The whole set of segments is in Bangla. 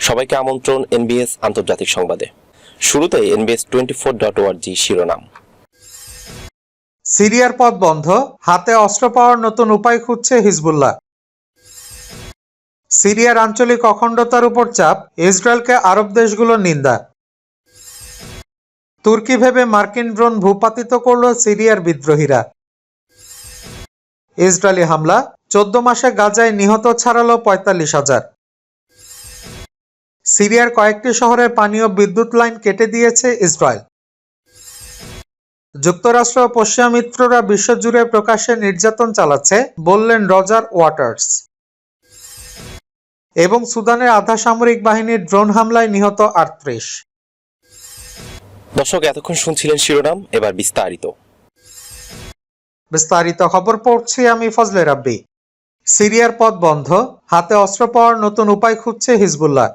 সবাইকে আমন্ত্রণ এনবিএস আন্তর্জাতিক সংবাদে। শুরুতে এনবিএস টোয়েন্টি ফোর ডট ওয়ার্জি শিরোনাম। সিরিয়ার পথ বন্ধ, হাতে অস্ত্র পাওয়ার নতুন উপায় খুঁজছে হিজবুল্লাহ। সিরিয়ার আঞ্চলিক অখণ্ডতার উপর চাপ, ইসরায়েলকে আরব দেশগুলোর নিন্দা। তুর্কি ভেবে মার্কিন ড্রোন ভূপাতিত করল সিরিয়ার বিদ্রোহীরা। ইসরায়েলি হামলা, চোদ্দ মাসে গাজায় নিহত ছাড়ালো পঁয়তাল্লিশ হাজার। সিরিয়ার কয়েকটি শহরের পানীয় বিদ্যুৎ লাইন কেটে দিয়েছে ইসরায়েল। যুক্তরাষ্ট্র ও পশ্চিমা মিত্ররা বিশ্বজুড়ে প্রকাশ্যে নির্যাতন চালাচ্ছে বললেন রজার ওয়াটার্স। এবং সুদানের আধা সামরিক বাহিনীর ড্রোন হামলায় নিহত আটত্রিশ। দর্শক এতক্ষণ শুনছিলেন শিরোনাম এবার বিস্তারিত। বিস্তারিত খবর পড়ছি আমি ফজলে রাব্বি। সিরিয়ার পথ বন্ধ হাতে অস্ত্র পাওয়ার নতুন উপায় খুঁজছে হিজবুল্লাহ।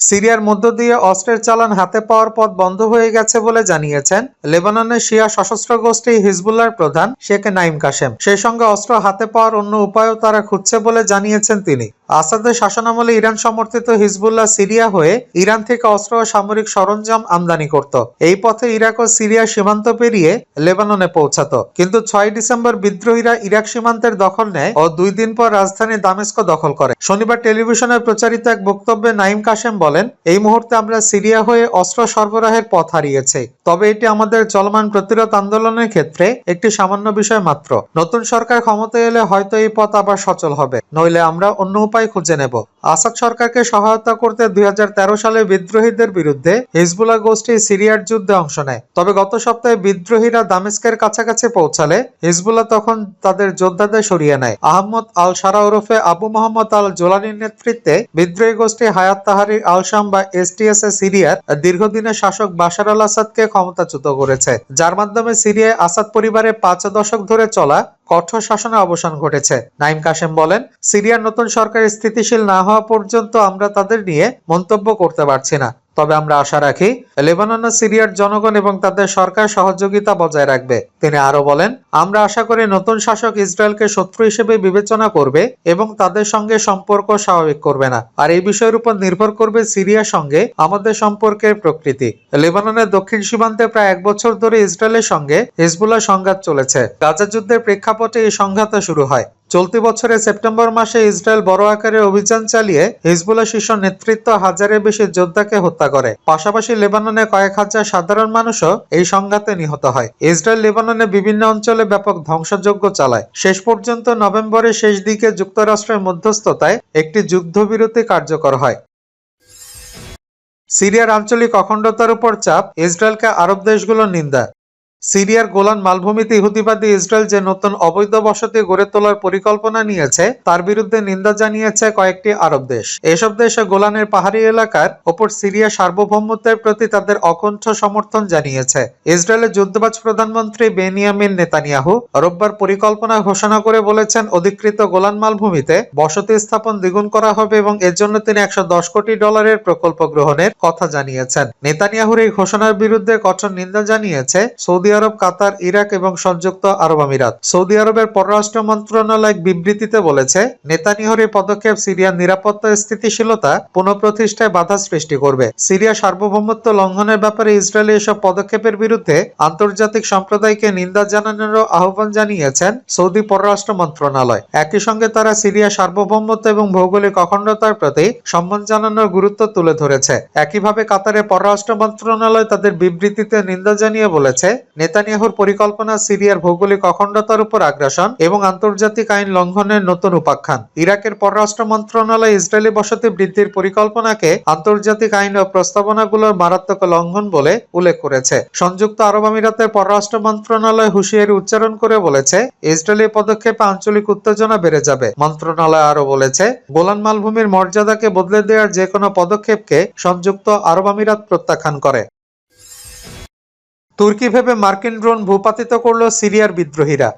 সিরিয়ার মধ্য দিয়ে অস্ত্রের চালান হাতে পাওয়ার পথ বন্ধ হয়ে গেছে বলে জানিয়েছেন লেবাননের শিয়া সশস্ত্র গোষ্ঠী হিজবুল্লার প্রধান শেখ নাইম কাশেম। সেই সঙ্গে অস্ত্র হাতে পাওয়ার অন্য উপায়ও তারা খুঁজছে বলে জানিয়েছেন তিনি। আসাদের শাসনামলে ইরান সমর্থিত হিজবুল্লাহ সিরিয়া হয়ে ইরান থেকে অস্ত্র ও সামরিক সরঞ্জাম আমদানি করত। এই পথে ইরাক ও সিরিয়া সীমান্ত পেরিয়ে লেবাননে পৌঁছাতো। কিন্তু ছয় ডিসেম্বর বিদ্রোহীরা ইরাক সীমান্তের দখল নেয় ও দুই দিন পর রাজধানী দামেস্ক দখল করে। শনিবার টেলিভিশনে প্রচারিত এক বক্তব্যে নাইম কাশেম বলেন, এই মুহূর্তে আমরা সিরিয়া হয়ে অস্ত্র সরবরাহের পথ হারিয়েছে। তবে এটি আমাদের চলমান প্রতিরোধ আন্দোলনের ক্ষেত্রে একটি সামান্য বিষয় মাত্র। নতুন সরকার ক্ষমতায় এলে হয়তো এই পথ আবার সচল হবে। নইলে আমরা অন্য উপায় খুঁজে নেব। আসাদ সরকারকে সহায়তা করতে দুই সালে বিদ্রোহীদের বিরুদ্ধে হিজবুল্লাহ গোষ্ঠী সিরিয়ার যুদ্ধে অংশ নেয়। তবে গত সপ্তাহে বিদ্রোহীরা দামেস্কের কাছাকাছি পৌঁছালে হিজবুল্লাহ তখন তাদের যোদ্ধাদের সরিয়ে নেয়। আহমদ আল সারা ওরফে আবু মোহাম্মদ আল জোলানির নেতৃত্বে বিদ্রোহী গোষ্ঠী হায়াত তাহারির আল শাম বা এসটিএস এ সিরিয়ার দীর্ঘদিনের শাসক বাশার আল আসাদকে ক্ষমতাচ্যুত করেছে। যার মাধ্যমে সিরিয়ায় আসাদ পরিবারে পাঁচ দশক ধরে চলা কঠোর শাসনের অবসান ঘটেছে। নাইম কাশেম বলেন, সিরিয়ার নতুন সরকার স্থিতিশীল না হওয়া পর্যন্ত আমরা তাদের নিয়ে মন্তব্য করতে পারছি না। তবে আমরা আশা রাখি লেবানন ও সিরিয়ার জনগণ এবং তাদের সরকার সহযোগিতা বজায় রাখবে। তিনি আরও বলেন, আমরা আশা করি নতুন শাসক ইসরায়েলকে শত্রু হিসেবে বিবেচনা করবে এবং তাদের সঙ্গে সম্পর্ক স্বাভাবিক করবে না। আর এই বিষয়ের উপর নির্ভর করবে সিরিয়ার সঙ্গে আমাদের সম্পর্কের প্রকৃতি। লেবাননের দক্ষিণ সীমান্তে প্রায় এক বছর ধরে ইসরায়েলের সঙ্গে হিজবুল্লাহ সংঘাত চলেছে। গাজা যুদ্ধের প্রেক্ষাপটে এই সংঘাত শুরু হয়। চলতি বছরের সেপ্টেম্বর মাসে ইসরায়েল বড় আকারে অভিযান চালিয়ে হিজবুল্লাহ শীর্ষ নেতৃত্ব হাজারের বেশি যোদ্ধাকে হত্যা করে। পাশাপাশি লেবাননে কয়েক হাজার সাধারণ মানুষও এই সংঘাতে নিহত হয়। ইসরায়েল লেবাননে বিভিন্ন অঞ্চলে ব্যাপক ধ্বংসযজ্ঞ চালায়। শেষ পর্যন্ত নভেম্বরের শেষ দিকে যুক্তরাষ্ট্রের মধ্যস্থতায় একটি যুদ্ধবিরতি কার্যকর হয়। সিরিয়ার আঞ্চলিক অখণ্ডতার উপর চাপ, ইসরায়েলকে আরব দেশগুলোর নিন্দা। সিরিয়ার গোলান মালভূমিতে ইহুদিবাদী ইসরায়েল যে নতুন অবৈধ বসতি গড়ে তোলার পরিকল্পনা নিয়েছে, তার বিরুদ্ধে নিন্দা জানিয়েছে কয়েকটি আরব দেশ। এসব দেশে গোলানের পাহাড়ি এলাকার ওপর সিরিয়া সার্বভৌমত্বের প্রতি তাদের অকণ্ঠ সমর্থন জানিয়েছে। ইসরায়েলের যুদ্ধবাজ প্রধানমন্ত্রী বেনিয়ামিন নেতানিয়াহু রোববার পরিকল্পনা ঘোষণা করে বলেছেন, অধিকৃত গোলান মালভূমিতে বসতি স্থাপন দ্বিগুণ করা হবে এবং এর জন্য তিনি একশো দশ কোটি ডলারের প্রকল্প গ্রহণের কথা জানিয়েছেন। নেতানিয়াহুর এই ঘোষণার বিরুদ্ধে কঠোর নিন্দা জানিয়েছে সৌদি আরব, কাতার, ইরাক এবং সংযুক্ত আরব আমিরাত। সৌদি আরবের পররাষ্ট্র মন্ত্রণালয় এক বিবৃতিতে বলেছে, নেতানিয়াহুর এই পদক্ষেপ সিরিয়ার নিরাপত্তা স্থিতিশীলতা পুনঃপ্রতিষ্ঠায় বাধা সৃষ্টি করবে। সিরিয়া সার্বভৌমত্ব লঙ্ঘনের ব্যাপারে ইসরায়েলের এসব পদক্ষেপের বিরুদ্ধে আন্তর্জাতিক সম্প্রদায়কে নিন্দা জানানোরও আহ্বান জানিয়েছেন সৌদি পররাষ্ট্র মন্ত্রণালয়। একই সঙ্গে তারা সিরিয়া সার্বভৌমত্ব এবং ভৌগোলিক অখণ্ডতার প্রতি সম্মান জানানোর গুরুত্ব তুলে ধরেছে। একইভাবে কাতারের পররাষ্ট্র মন্ত্রণালয় তাদের বিবৃতিতে নিন্দা জানিয়ে বলেছে নেতানিয়াহুর পরিকল্পনা সিরিয়ার ভৌগোলিক অখণ্ডতার উপর আগ্রাসন এবং আন্তর্জাতিক আইন লঙ্ঘনের নতুন উপাখ্যান। ইরাকের পররাষ্ট্র মন্ত্রণালয় ইসরায়েলি বসতি বৃদ্ধির পরিকল্পনাকে আন্তর্জাতিক আইন ও প্রস্তাবনাগুলোর মারাত্মক লঙ্ঘন বলে উল্লেখ করেছে। সংযুক্ত আরব আমিরাতের পররাষ্ট্র মন্ত্রণালয় হুঁশিয়ারি উচ্চারণ করে বলেছে, ইসরায়েলি পদক্ষেপে আঞ্চলিক উত্তেজনা বেড়ে যাবে। মন্ত্রণালয় আরও বলেছে, গোলান মালভূমির মর্যাদাকে বদলে দেওয়ার যে কোনো পদক্ষেপকে সংযুক্ত আরব আমিরাত প্রত্যাখ্যান করে। তুর্কি ভেবে মার্কিন ড্রোন ভূপাতিত করল সিরিয়ার বিদ্রোহীরা।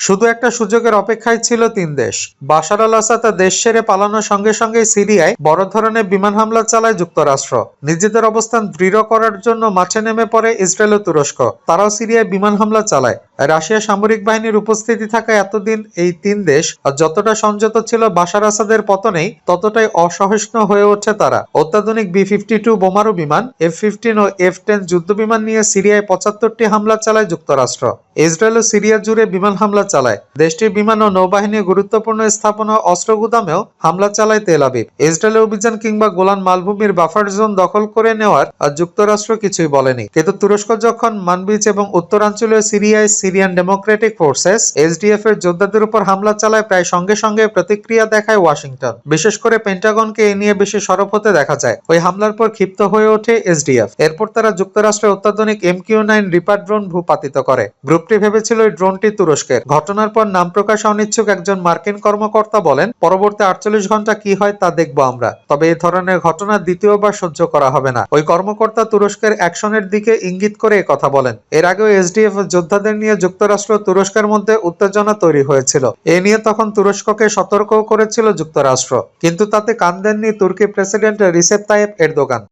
শুধু একটা সুযোগের অপেক্ষায় ছিল তিন দেশ। বাশার আল আসাদ তা দেশ সেরে পালানোর সঙ্গে সঙ্গে সিরিয়ায় বড় ধরনের বিমান হামলা চালায় যুক্তরাষ্ট্র। নিজেদের অবস্থান দৃঢ় করার জন্য মাঠে নেমে পড়ে ইসরায়েল ও তুরস্ক। তারাও সিরিয়ায় বিমান হামলা চালায়। রাশিয়া সামরিক বাহিনীর উপস্থিতি থাকা এতদিন এই তিন দেশ যতটা সংযত ছিল বাশার আসাদের পতনেই ততটাই অসহিষ্ণু হয়ে ওঠে তারা। অত্যাধুনিক বি ফিফটি টু বোমারু বিমান এফ ফিফটিন ও এফ টেন যুদ্ধ বিমান নিয়ে সিরিয়ায় পঁচাত্তরটি হামলা চালায় যুক্তরাষ্ট্র। ইসরায়েল ও সিরিয়া জুড়ে বিমান হামলা চালায়। দেশটির বিমান ও নৌবাহিনীর গুরুত্বপূর্ণ স্থাপনা অস্ত্র গুদামেও হামলা চালায় তেল আবিব। ইসরায়েলের অভিযান কিংবা গোলান মালভূমির বাফার জোন দখল করে নেওয়ার যুক্তরাষ্ট্র কিছুই বলেনি। কিন্তু তুরস্ক যখন মানবিজ এবং উত্তরাঞ্চলীয় সিরিয়ায় সিরিয়ান ডেমোক্রেটিক ফোর্সেস, এসডিএফ এর যোদ্ধাদের উপর হামলা চালায় প্রায় সঙ্গে সঙ্গে প্রতিক্রিয়া দেখায় ওয়াশিংটন। বিশেষ করে পেন্টাগনকে এ নিয়ে বেশি সরব হতে দেখা যায়। ওই হামলার পর ক্ষিপ্ত হয়ে ওঠে এসডিএফ। এরপর তারা যুক্তরাষ্ট্রের অত্যাধুনিক এমকিউ নাইন রিপার ড্রোন ভূপাতিত করে। গ্রুপটি ভেবেছিল এই ড্রোনটি তুরস্কের। ঘটনার পর নাম প্রকাশ অনিচ্ছুক একজন মার্কিন কর্মকর্তা বলেন, পরবর্তী আটচল্লিশ ঘণ্টা কি হয় তা দেখব আমরা। তবে এই ধরনের ঘটনা দ্বিতীয়বার সহ্য করা হবে না। ওই কর্মকর্তা তুরস্কের অ্যাকশনের দিকে ইঙ্গিত করে কথা বলেন। এর আগেও এসডিএফ যোদ্ধাদের নিয়ে যুক্তরাষ্ট্র তুরস্কের মধ্যে উত্তেজনা তৈরি হয়েছিল। এ নিয়ে তখন তুরস্ককে সতর্ক করেছিল যুক্তরাষ্ট্র, কিন্তু তাতে কান দেননি তুর্কি প্রেসিডেন্ট রিসেপ তাইপ এরদোগান।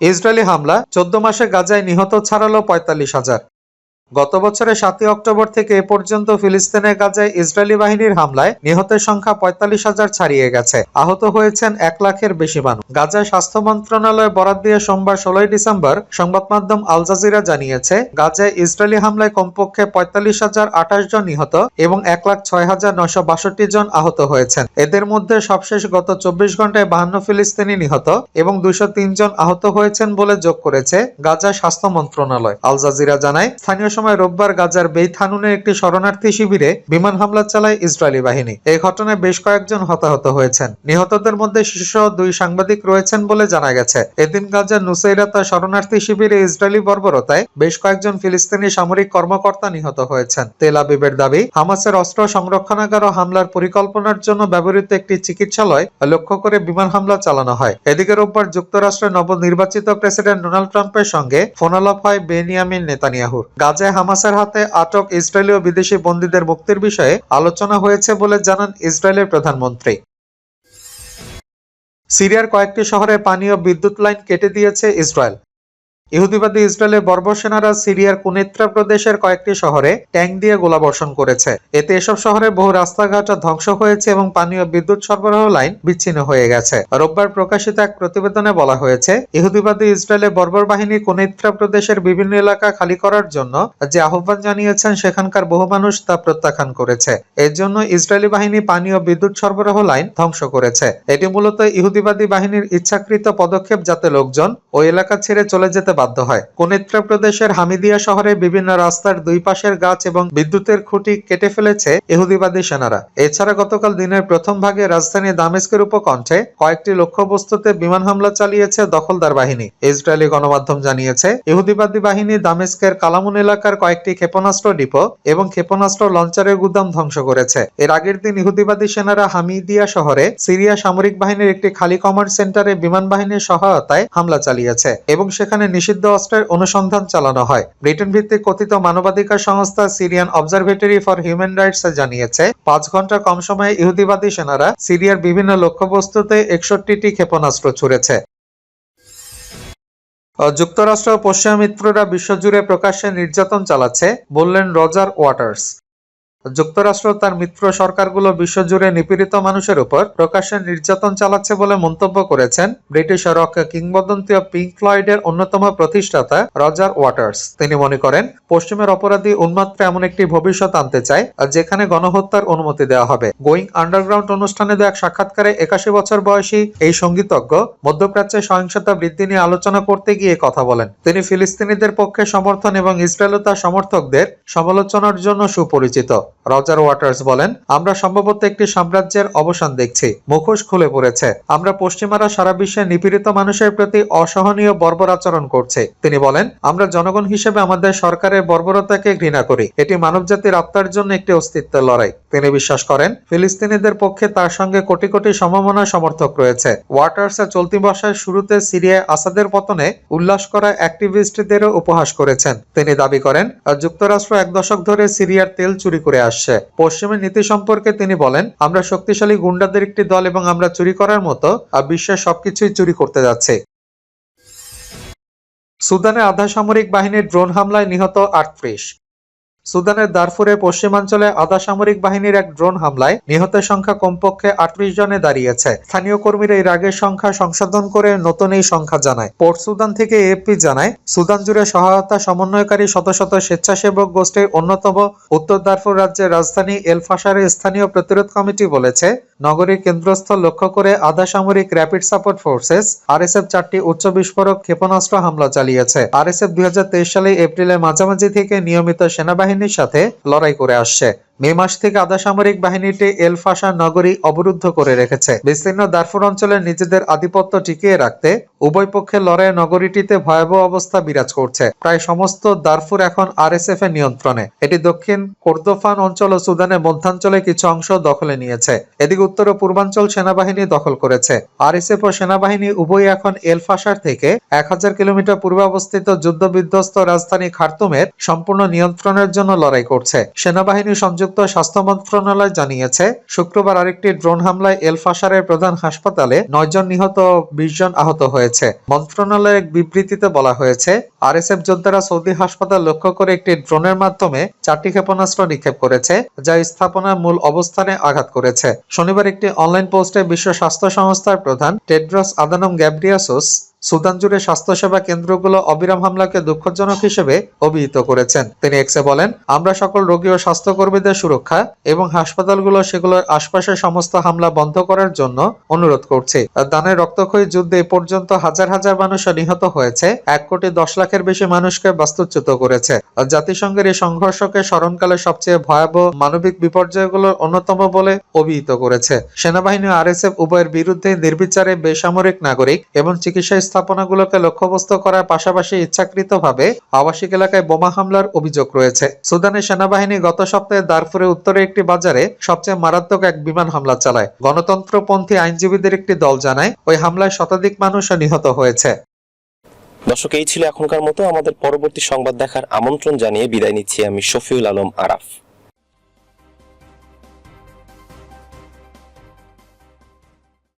ইসরায়েলি হামলা, চোদ্দ মাসে গাজায় নিহত ছাড়ালো পঁয়তাল্লিশ হাজার। গত বছরের সাতই অক্টোবর থেকে এ পর্যন্ত ফিলিস্তিনের গাজায় ইসরায়েলি বাহিনীর হামলায় নিহতের সংখ্যা পঁয়তাল্লিশ হাজার ছাড়িয়ে গেছে। আহত হয়েছেন এক লাখের বেশি মানুষ। গাজায় স্বাস্থ্য মন্ত্রণালয় বরাদ দিয়ে সোমবার ষোলোই ডিসেম্বর সংবাদ মাধ্যম আল জাজিরা জানিয়েছে, গাজায় ইসরায়েলি হামলায় কমপক্ষে পঁয়তাল্লিশ হাজার আঠাশ জন নিহত এবং এক লাখ ছয় হাজার নয়শো বাষট্টি জন আহত হয়েছেন। এদের মধ্যে সবশেষ গত চব্বিশ ঘন্টায় বাহান্ন ফিলিস্তিনি নিহত এবং তিন জন আহত হয়েছেন বলে যোগ করেছে গাজা স্বাস্থ্য মন্ত্রণালয়। আল জাজিরা জানায়, স্থানীয় সময় রোববার গাজার বেইত হানুনের একটি শরণার্থী শিবিরে বিমান হামলা চালায় ইসরায়েলি বাহিনী। এই ঘটনায় বেশ কয়েকজন হতাহত হয়েছেন। নিহতদের মধ্যে শিশুসহ দুই সাংবাদিক রয়েছেন বলে জানা গেছে। এদিন গাজার নুসাইরাতা শরণার্থী শিবিরে ইসরায়েলি বর্বরতায় বেশ কয়েকজন ফিলিস্তিনি সামরিক কর্মকর্তা নিহত হয়েছেন। তেল আবিবের দাবি, হামাসের অস্ত্র সংরক্ষণাগার ও হামলার পরিকল্পনার জন্য ব্যবহৃত একটি চিকিৎসালয় লক্ষ্য করে বিমান হামলা চালানো হয়। এদিকে রোববার যুক্তরাষ্ট্রের নবনির্বাচিত প্রেসিডেন্ট ডোনাল্ড ট্রাম্পের সঙ্গে ফোনালাপ হয় বেনিয়ামিন নেতানিয়াহুর। গাজায় হামাসের হাতে আটক ইসরায়েলীয় বিদেশি বন্দীদের মুক্তির বিষয়ে আলোচনা হয়েছে বলে জানান ইসরায়েলের প্রধানমন্ত্রী। সিরিয়ার কয়েকটি শহরে পানীয় বিদ্যুৎ লাইন কেটে দিয়েছে ইসরায়েল। ইহুদিবাদী ইসরায়েলের বর্বর সেনারা সিরিয়ার কুনেত্রা প্রদেশের কয়েকটি শহরে ট্যাঙ্ক দিয়ে গোলাবর্ষণ করেছে। এতে এসব শহরে বহু রাস্তাঘাট ধ্বংস হয়েছে এবং পানীয় বিদ্যুৎ সরবরাহ লাইন বিচ্ছিন্ন হয়ে গেছে। রোববার প্রকাশিত এক প্রতিবেদনে বলা হয়েছে, ইহুদিবাদী ইসরায়েলের বর্বর বাহিনী কুনেত্রা প্রদেশের বিভিন্ন এলাকা খালি করার জন্য যে আহ্বান জানিয়েছেন, সেখানকার বহু মানুষ তা প্রত্যাখ্যান করেছে। এর জন্য ইসরায়েলি বাহিনী পানি ও বিদ্যুৎ সরবরাহ লাইন ধ্বংস করেছে। এটি মূলত ইহুদিবাদী বাহিনীর ইচ্ছাকৃত পদক্ষেপ যাতে লোকজন ওই এলাকা ছেড়ে চলে যেতে বাধ্য হয়। কুনেত্রা প্রদেশের হামিদিয়া শহরে বিভিন্ন রাস্তার দুই পাশের গাছ এবং বিদ্যুতের খুঁটি কেটে ফেলেছে ইহুদিবাদী সেনারা। এছাড়া গতকাল দিনের প্রথম ভাগে রাজধানী দামেস্কের উপকণ্ঠে কয়েকটি লক্ষ্যবস্তুতে বিমান হামলা চালিয়েছে দখলদার বাহিনী। ইসরায়েলি গণমাধ্যম জানিয়েছে ইহুদিবাদী বাহিনী দামেস্কের কালামুন এলাকার কয়েকটি ক্ষেপণাস্ত্র ডিপো এবং ক্ষেপণাস্ত্র লঞ্চারের গুদাম ধ্বংস করেছে। এর আগের দিন ইহুদিবাদী সেনারা হামিদিয়া শহরে সিরিয়া সামরিক বাহিনীর একটি খালি কমান্ড সেন্টারে বিমান বাহিনীর সহায়তায় হামলা চালিয়েছে এবং সেখানে নিষিদ্ধ অস্ত্রের অনুসন্ধান চালানো হয়। ব্রিটেন ভিত্তিক কথিত মানবাধিকার সংস্থা Syrian Observatory for Human Rights জানিয়েছে, পাঁচ ঘণ্টা কম সময়ে ইহুদিবাদী সেনারা সিরিয়ার বিভিন্ন লক্ষ্যবস্তুতে একষট্টিটি ক্ষেপণাস্ত্র ছুড়েছে। যুক্তরাষ্ট্র ও পশ্চিমা মিত্ররা বিশ্বজুড়ে প্রকাশ্যে নির্যাতন চালাচ্ছে, বললেন রজার ওয়াটার্স। যুক্তরাষ্ট্র তার মিত্র সরকারগুলো বিশ্বজুড়ে নিপীড়িত মানুষের উপর প্রকাশ্যে নির্যাতন চালাচ্ছে বলে মন্তব্য করেছেন ব্রিটিশ রক কিংবদন্তি ও পিঙ্ক ফ্লয়েডের অন্যতম প্রতিষ্ঠাতা রজার ওয়াটার্স। তিনি মনে করেন, পশ্চিমের অপরাধী উন্মাত্রা এমন একটি ভবিষ্যৎ আনতে চায় যেখানে গণহত্যার অনুমতি দেওয়া হবে। গোয়িং আন্ডারগ্রাউন্ড অনুষ্ঠানে দেওয়া এক সাক্ষাৎকারে একাশি বছর বয়সী এই সঙ্গীতজ্ঞ মধ্যপ্রাচ্যে সহিংসতা বৃদ্ধি নিয়ে আলোচনা করতে গিয়ে কথা বলেন। তিনি ফিলিস্তিনিদের পক্ষে সমর্থন এবং ইসরায়েল তার সমর্থকদের সমালোচনার জন্য সুপরিচিত। রজার ওয়াটার্স বলেন, আমরা সম্ভবত একটি সাম্রাজ্যের অবসান দেখছি। মুখোশ খুলে পড়েছে। আমরা পশ্চিমারা সারা বিশ্বে নিপীড়িত মানুষের প্রতি অসহনীয় বর্বর আচরণ করছে। তিনি বলেন, আমরা জনগণ হিসেবে আমাদের সরকারের বর্বরতাকে ঘৃণা করি। এটি মানবজাতির আত্মার জন্য একটি অস্তিত্বের লড়াই। তিনি বিশ্বাস করেন, ফিলিস্তিনিদের পক্ষে তার সঙ্গে কোটি কোটি সমমনা সমর্থক রয়েছে। ওয়াটার্স চলতি বর্ষার শুরুতে সিরিয়ায় আসাদের পতনে উল্লাস করা অ্যাক্টিভিস্টদেরও উপহাস করেছেন। তিনি দাবি করেন, যুক্তরাষ্ট্র এক দশক ধরে সিরিয়ার তেল চুরি করে আসছে পশ্চিমের নীতি সম্পর্কে তিনি বলেন, আমরা শক্তিশালী গুন্ডাদের একটি দল এবং আমরা চুরি করার মতো বিশ্বের সবকিছুই চুরি করতে যাচ্ছে। সুদানে আধা সামরিক বাহিনীর ড্রোন হামলায় নিহত আটত্রিশ। সুদানের দারফুরের পশ্চিমাঞ্চলে আধা সামরিক বাহিনীর এক ড্রোন হামলায় নিহতের সংখ্যা কমপক্ষে আটত্রিশ জনে দাঁড়িয়েছে। স্থানীয় কর্মীরা এর আগের সংখ্যা সংশোধন করে নতুন এই সংখ্যা জানায়। পোর্ট সুদান থেকে এএফপি জানায়, সুদান জুড়ে সহায়তা সমন্বয়কারী শত শত স্বেচ্ছাসেবক গোষ্ঠীর অন্যতম উত্তর দারফুর রাজ্যের রাজধানী এল ফাশারের স্থানীয় প্রতিরোধ কমিটি বলেছে, নগরীর কেন্দ্রস্থল লক্ষ্য করে আধা সামরিক র্যাপিড সাপোর্ট ফোর্সেস, আরএসএফ চারটি উচ্চ বিস্ফোরক ক্ষেপণাস্ত্র হামলা চালিয়েছে। আরএসএফ দুই সালে এপ্রিলের মাঝামাঝি থেকে নিয়মিত সেনাবাহিনীর সাথে লড়াই করে আসছে। মে মাস থেকে আধা সামরিক বাহিনীটি এল ফাশা নগরী অবরুদ্ধ করে রেখেছে। বিস্তীর্ণ দারফুর অঞ্চলে নিজেদের আধিপত্য টিকিয়ে রাখতে উভয় পক্ষের লড়াইয়ে নগরীটিতে ভয়াবহ অবস্থা বিরাজ করছে। প্রায় সমস্ত দারফুর এখন আরএসএফ এর নিয়ন্ত্রণে। এটি দক্ষিণ কোর্দোফান অঞ্চল ও সুদানের মধ্যাঞ্চলে কিছু অংশ দখলে নিয়েছে। এদিকে উত্তর ও পূর্বাঞ্চল সেনাবাহিনী দখল করেছে। আর আরএসএফ ও সেনাবাহিনী উভয় এখন এল ফাশার থেকে এক হাজার কিলোমিটার পূর্বে অবস্থিত যুদ্ধ বিধ্বস্ত রাজধানী খার্তুমের সম্পূর্ণ নিয়ন্ত্রণের জন্য লড়াই করছে। সেনাবাহিনী সংযুক্ত স্বাস্থ্য মন্ত্রণালয় জানিয়েছে, শুক্রবার আরেকটি ড্রোন হামলায় এলফাসারের প্রধান হাসপাতালে নয় জন নিহত, বিশ জন আহত হয়েছে। মন্ত্রণালয়ের এক বিবৃতিতে বলা হয়েছে আর আরএসএফ যোদ্ধারা সৌদি হাসপাতাল লক্ষ্য করে একটি ড্রোনের মাধ্যমে চারটি ক্ষেপণাস্ত্র নিক্ষেপ করেছে, যা স্থাপনার মূল অবস্থানে আঘাত করেছে। শনিবার একটি অনলাইন পোস্টে বিশ্ব স্বাস্থ্য সংস্থার প্রধান টেড্রস আদানম গ্যাব্রিয়াসোস সুদান জুড়ে স্বাস্থ্যসেবা কেন্দ্রগুলো অবিরাম হামলাকে দুঃখজনক হিসেবে অভিহিত করেছেন। তিনি এক্সে বলেন, আমরা সকল রোগী ও স্বাস্থ্যকর্মীদের সুরক্ষা এবং হাসপাতালগুলো সেগুলোর আশপাশের সমস্ত হামলা বন্ধ করার জন্য অনুরোধ করছি। দানের রক্তক্ষয়ী যুদ্ধে এ পর্যন্ত হাজার হাজার মানুষ নিহত হয়েছে। এক কোটি দশ লাখের বেশি মানুষকে বাস্তুচ্যুত করেছে। আর জাতিসংঘের এই সংঘর্ষকে স্মরণকালে সবচেয়ে ভয়াবহ মানবিক বিপর্যয়গুলোর অন্যতম বলে অভিহিত করেছে। সেনাবাহিনী ও আরএসএফ উভয়ের বিরুদ্ধে নির্বিচারে বেসামরিক নাগরিক এবং চিকিৎসা স্থাপনাগুলোকে লক্ষ্যবস্তু করার পাশাপাশি ইচ্ছাকৃতভাবে আবাসিক এলাকায় বোমা হামলার অভিযোগ রয়েছে। সুদানের সেনাবাহিনী গত সপ্তাহে দারফুরে উত্তরে একটি বাজারে সবচেয়ে মারাত্মক এক বিমান হামলা চালায়। গণতন্ত্রপন্থী আইনজীবীদের একটি দল জানায়, ওই হামলায় শতাধিক মানুষ নিহত হয়েছে। দর্শক, এই ছিল এখনকার মতো। আমাদের পরবর্তী সংবাদ দেখার আমন্ত্রণ জানিয়ে বিদায় নিচ্ছি আমি শফিউল আলম আরাফ।